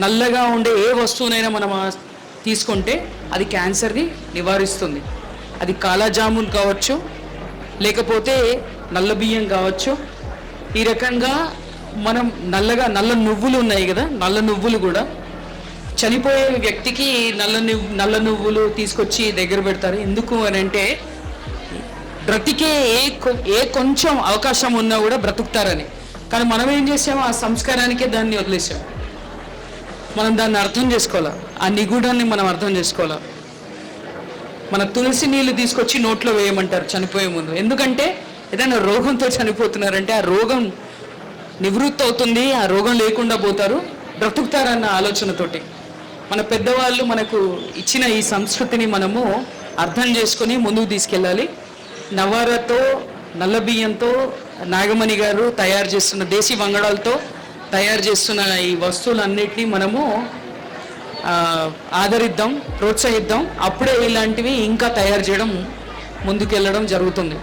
నల్లగా ఉండే ఏ వస్తువునైనా మనం తీసుకుంటే అది క్యాన్సర్ని నివారిస్తుంది. అది కాలాజామున్ కావచ్చు లేకపోతే నల్ల బియ్యం కావచ్చు. ఈ రకంగా మనం నల్లగా నల్ల నువ్వులు ఉన్నాయి కదా నల్ల నువ్వులు కూడా చనిపోయే వ్యక్తికి నల్ల నువ్వు నల్ల నువ్వులు తీసుకొచ్చి దగ్గర పెడతారు. ఎందుకు అని అంటే బ్రతికే ఏ కొ- ఏ కొంచెం అవకాశం ఉన్నా కూడా బ్రతుకుతారని. కానీ మనం ఏం చేసాము ఆ సంస్కారానికే దాన్ని వదిలేసాము మనం దాన్ని అర్థం చేసుకోవాలా? ఆ నిగూఢాన్ని మనం అర్థం చేసుకోవాలా? మన తులసి నీళ్ళు తీసుకొచ్చి నోట్లో వేయమంటారు చనిపోయే ముందు. ఎందుకంటే ఏదైనా రోగంతో చనిపోతున్నారంటే ఆ రోగం నివృత్తి అవుతుంది ఆ రోగం లేకుండా పోతారు. బ్రతుకుతారన్న ఆలోచనతోటి. మన పెద్దవాళ్ళు మనకు ఇచ్చిన ఈ సంస్కృతిని మనము అర్థం చేసుకొని ముందుకు తీసుకెళ్ళాలి. నవారతో నల్ల బియ్యంతో నాగమణి గారు తయారు చేస్తున్న దేశీ వంగడాలతో తయారు చేస్తున్న ఈ వస్తువులన్నిటినీ మనము ఆదరిద్దాం ప్రోత్సహిద్దాం. అప్పుడే ఇలాంటివి ఇంకా తయారు చేయడం ముందుకెళ్ళడం జరుగుతుంది.